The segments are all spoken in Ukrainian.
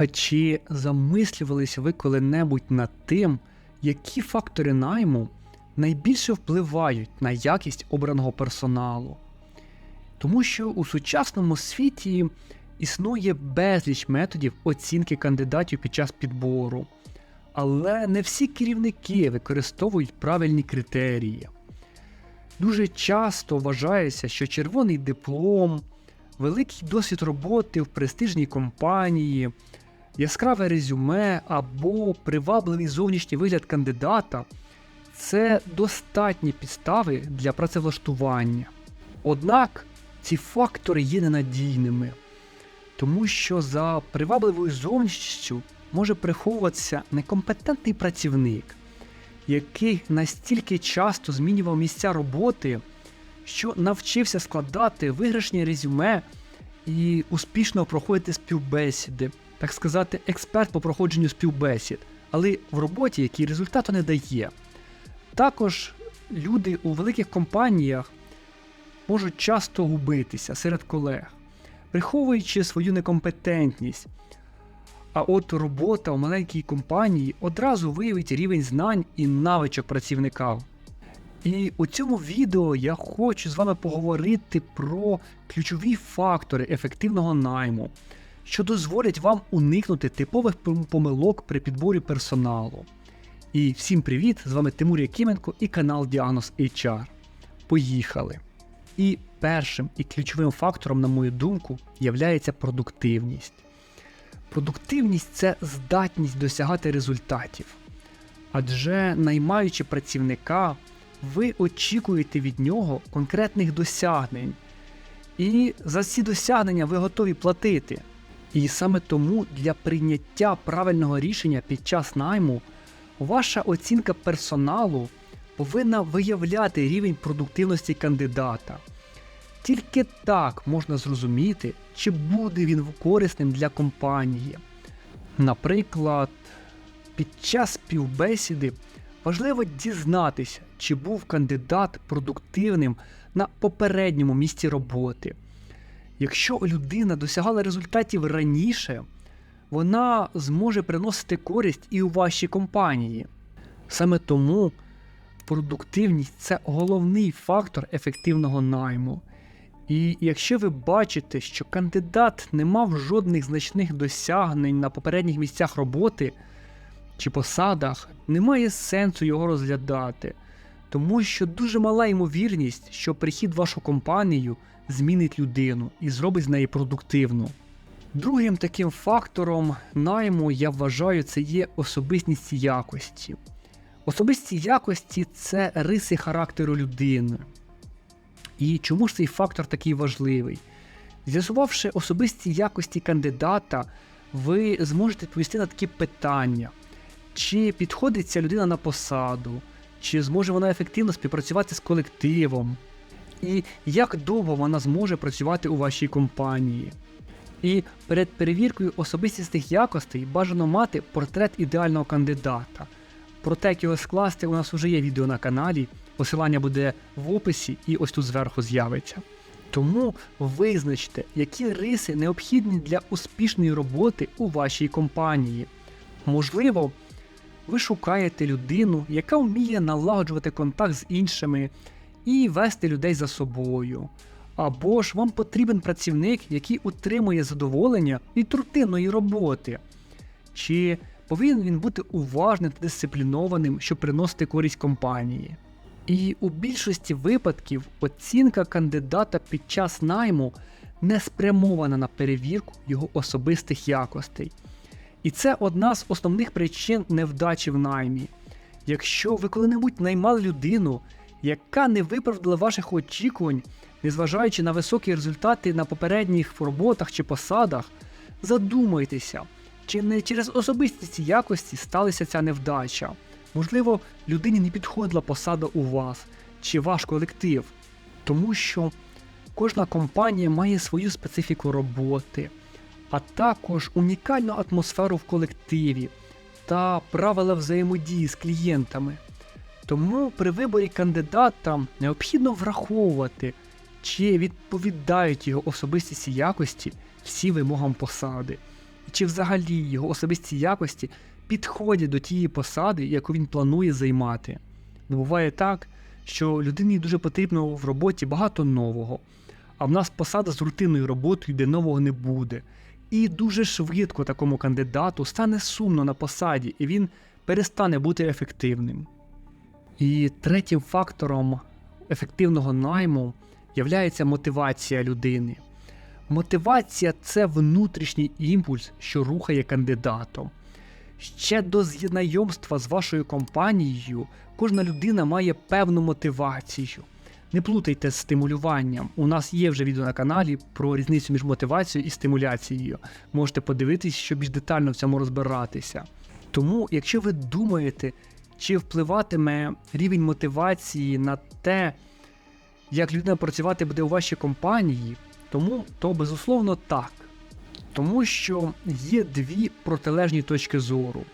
А чи замислювалися ви коли-небудь над тим, які фактори найму найбільше впливають на якість обраного персоналу? Тому що у сучасному світі існує безліч методів оцінки кандидатів під час підбору, але не всі керівники використовують правильні критерії. Дуже часто вважається, що червоний диплом, великий досвід роботи в престижній компанії, яскраве резюме або привабливий зовнішній вигляд кандидата це достатні підстави для працевлаштування. Однак ці фактори є ненадійними, тому що за привабливою зовнішністю може приховуватися некомпетентний працівник, який настільки часто змінював місця роботи, що навчився складати виграшні резюме і успішно проходити співбесіди, так сказати, експерт по проходженню співбесід, але в роботі, який результату не дає. Також люди у великих компаніях можуть часто губитися серед колег, приховуючи свою некомпетентність. А от робота у маленькій компанії одразу виявить рівень знань і навичок працівника. І у цьому відео я хочу з вами поговорити про ключові фактори ефективного найму, що дозволять вам уникнути типових помилок при підборі персоналу. І всім привіт! З вами Тимур Якименко і канал Діагноз HR. Поїхали! І першим і ключовим фактором, на мою думку, являється продуктивність. Продуктивність це здатність досягати результатів. Адже наймаючи працівника, ви очікуєте від нього конкретних досягнень. І за ці досягнення ви готові платити. І саме тому для прийняття правильного рішення під час найму ваша оцінка персоналу повинна виявляти рівень продуктивності кандидата. Тільки так можна зрозуміти, чи буде він корисним для компанії. Наприклад, під час співбесіди важливо дізнатися, чи був кандидат продуктивним на попередньому місці роботи. Якщо людина досягала результатів раніше, вона зможе приносити користь і у вашій компанії. Саме тому продуктивність це головний фактор ефективного найму. І якщо ви бачите, що кандидат не мав жодних значних досягнень на попередніх місцях роботи чи посадах, немає сенсу його розглядати, тому що дуже мала ймовірність, що прихід в вашу компанію змінить людину і зробить з неї продуктивну. Другим таким фактором найму, я вважаю, це є особистість якості. Особисті якості це риси характеру людини. І чому ж цей фактор такий важливий? З'ясувавши особисті якості кандидата, ви зможете відповісти на такі питання: чи підходить ця людина на посаду, чи зможе вона ефективно співпрацювати з колективом, і як довго вона зможе працювати у вашій компанії. І перед перевіркою особистісних якостей бажано мати портрет ідеального кандидата. Про те, як його скласти, у нас вже є відео на каналі. Посилання буде в описі і ось тут зверху з'явиться. Тому визначте, які риси необхідні для успішної роботи у вашій компанії. Можливо, ви шукаєте людину, яка вміє налагоджувати контакт з іншими і вести людей за собою. Або ж вам потрібен працівник, який утримує задоволення від рутинної роботи. Чи повинен він бути уважним та дисциплінованим, щоб приносити користь компанії. І у більшості випадків оцінка кандидата під час найму не спрямована на перевірку його особистих якостей. І це одна з основних причин невдачі в наймі. Якщо ви коли-небудь наймали людину, яка не виправдала ваших очікувань, незважаючи на високі результати на попередніх роботах чи посадах, задумайтеся, чи не через особистість якості сталася ця невдача. Можливо, людині не підходила посада у вас чи ваш колектив, тому що кожна компанія має свою специфіку роботи, а також унікальну атмосферу в колективі та правила взаємодії з клієнтами. Тому при виборі кандидата необхідно враховувати, чи відповідають його особистісті якості всі вимогам посади. і чи взагалі його особисті якості підходять до тієї посади, яку він планує займати. Бо буває так, що людині дуже потрібно в роботі багато нового, а в нас посада з рутинною роботою, де нового не буде. І дуже швидко такому кандидату стане сумно на посаді, і він перестане бути ефективним. І третім фактором ефективного найму являється мотивація людини. Мотивація це внутрішній імпульс, що рухає кандидатом. Ще до знайомства з вашою компанією кожна людина має певну мотивацію. Не плутайте з стимулюванням. У нас є вже відео на каналі про різницю між мотивацією і стимуляцією. Можете подивитись, щоб більш детально в цьому розбиратися. Тому, якщо ви думаєте, чи впливатиме рівень мотивації на те, як людина працювати буде у вашій компанії, тому то безусловно так. Тому що є дві протилежні точки зору.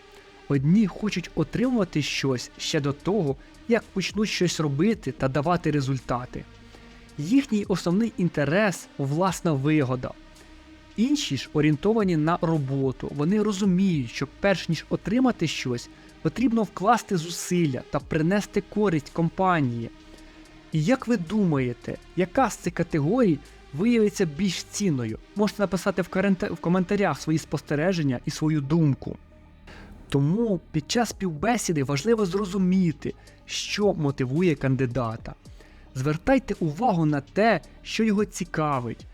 Одні хочуть отримувати щось ще до того, як почнуть щось робити та давати результати. Їхній основний інтерес власна вигода. Інші ж орієнтовані на роботу. Вони розуміють, що перш ніж отримати щось, потрібно вкласти зусилля та принести користь компанії. І як ви думаєте, яка з цих категорій виявиться більш цінною? Можете написати в, коментарях свої спостереження і свою думку. Тому під час співбесіди важливо зрозуміти, що мотивує кандидата. Звертайте увагу на те, що його цікавить,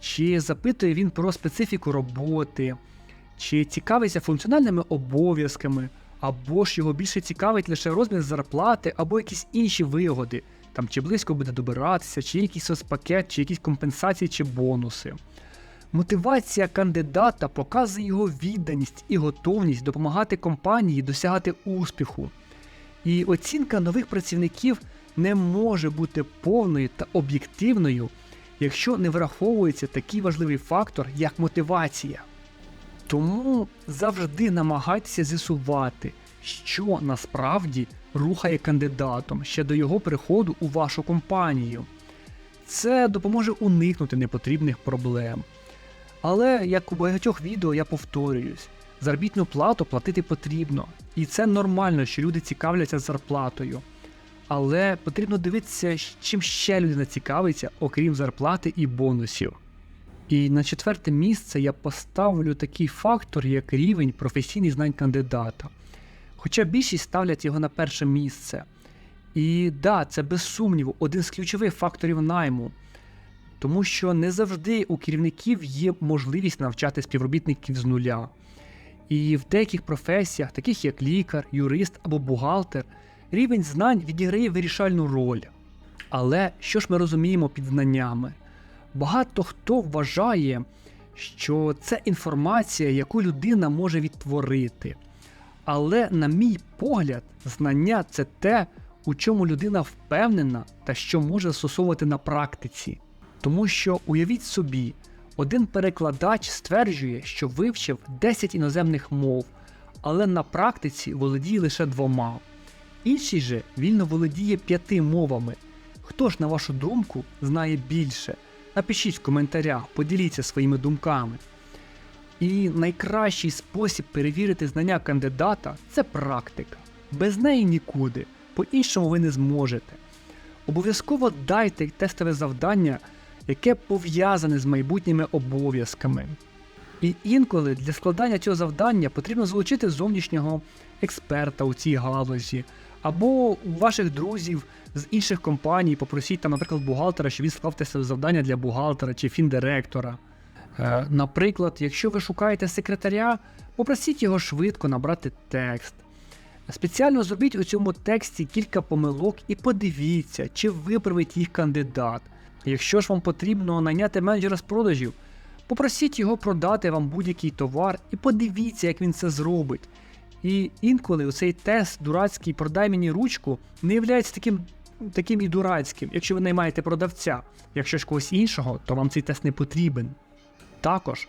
чи запитує він про специфіку роботи, чи цікавиться функціональними обов'язками, або ж його більше цікавить лише розмір зарплати, або якісь інші вигоди, там чи близько буде добиратися, чи якийсь соцпакет, чи якісь компенсації чи бонуси. Мотивація кандидата показує його відданість і готовність допомагати компанії досягати успіху. І оцінка нових працівників не може бути повною та об'єктивною, якщо не враховується такий важливий фактор, як мотивація. Тому завжди намагайтеся з'ясувати, що насправді рухає кандидатом ще до його приходу у вашу компанію. Це допоможе уникнути непотрібних проблем. Але як у багатьох відео я повторююсь, заробітну плату платити потрібно, і це нормально, що люди цікавляться зарплатою. Але потрібно дивитися, чим ще людина цікавиться, окрім зарплати і бонусів. І на четверте місце я поставлю такий фактор, як рівень професійних знань кандидата. Хоча більшість ставлять його на перше місце. І да, це без сумніву один з ключових факторів найму. Тому що не завжди у керівників є можливість навчати співробітників з нуля. І в деяких професіях, таких як лікар, юрист або бухгалтер, рівень знань відіграє вирішальну роль. Але що ж ми розуміємо під знаннями? Багато хто вважає, що це інформація, яку людина може відтворити. Але, на мій погляд, знання це те, у чому людина впевнена та що може застосовувати на практиці. Тому що уявіть собі, один перекладач стверджує, що вивчив 10 іноземних мов, але на практиці володіє лише двома. Інший же вільно володіє п'яти мовами. Хто ж, на вашу думку, знає більше? Напишіть в коментарях, поділіться своїми думками. І найкращий спосіб перевірити знання кандидата це практика. Без неї нікуди, по-іншому ви не зможете. Обов'язково дайте тестове завдання, яке пов'язане з майбутніми обов'язками. І інколи для складання цього завдання потрібно залучити зовнішнього експерта у цій галузі, або у ваших друзів з інших компаній попросіть там, наприклад, бухгалтера, щоб він склав тестове завдання для бухгалтера чи фіндиректора. Е, Наприклад, якщо ви шукаєте секретаря, попросіть його швидко набрати текст. Спеціально зробіть у цьому тексті кілька помилок і подивіться, чи виправить їх кандидат. Якщо ж вам потрібно найняти менеджера з продажів, попросіть його продати вам будь-який товар і подивіться, як він це зробить. І інколи цей тест дурацький продай мені ручку не є таким, таким і дурацьким, якщо ви наймаєте продавця. Якщо ж когось іншого, то вам цей тест не потрібен. Також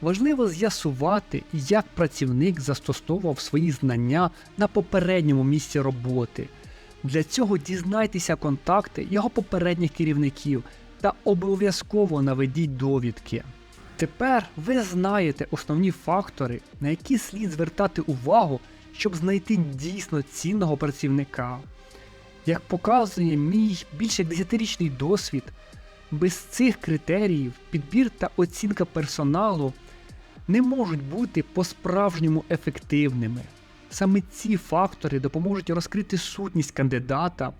важливо з'ясувати, як працівник застосовував свої знання на попередньому місці роботи. Для цього дізнайтеся контакти його попередніх керівників та обов'язково наведіть довідки. Тепер ви знаєте основні фактори, на які слід звертати увагу, щоб знайти дійсно цінного працівника. Як показує мій більше як 10-річний досвід, без цих критеріїв підбір та оцінка персоналу не можуть бути по-справжньому ефективними. Саме ці фактори допоможуть розкрити сутність кандидата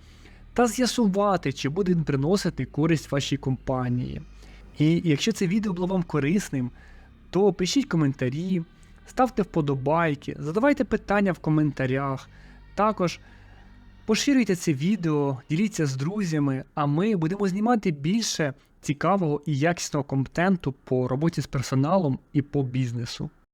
та з'ясувати, чи буде він приносити користь вашій компанії. І якщо це відео було вам корисним, то пишіть коментарі, ставте вподобайки, задавайте питання в коментарях. Також поширюйте це відео, діліться з друзями, а ми будемо знімати більше цікавого і якісного контенту по роботі з персоналом і по бізнесу.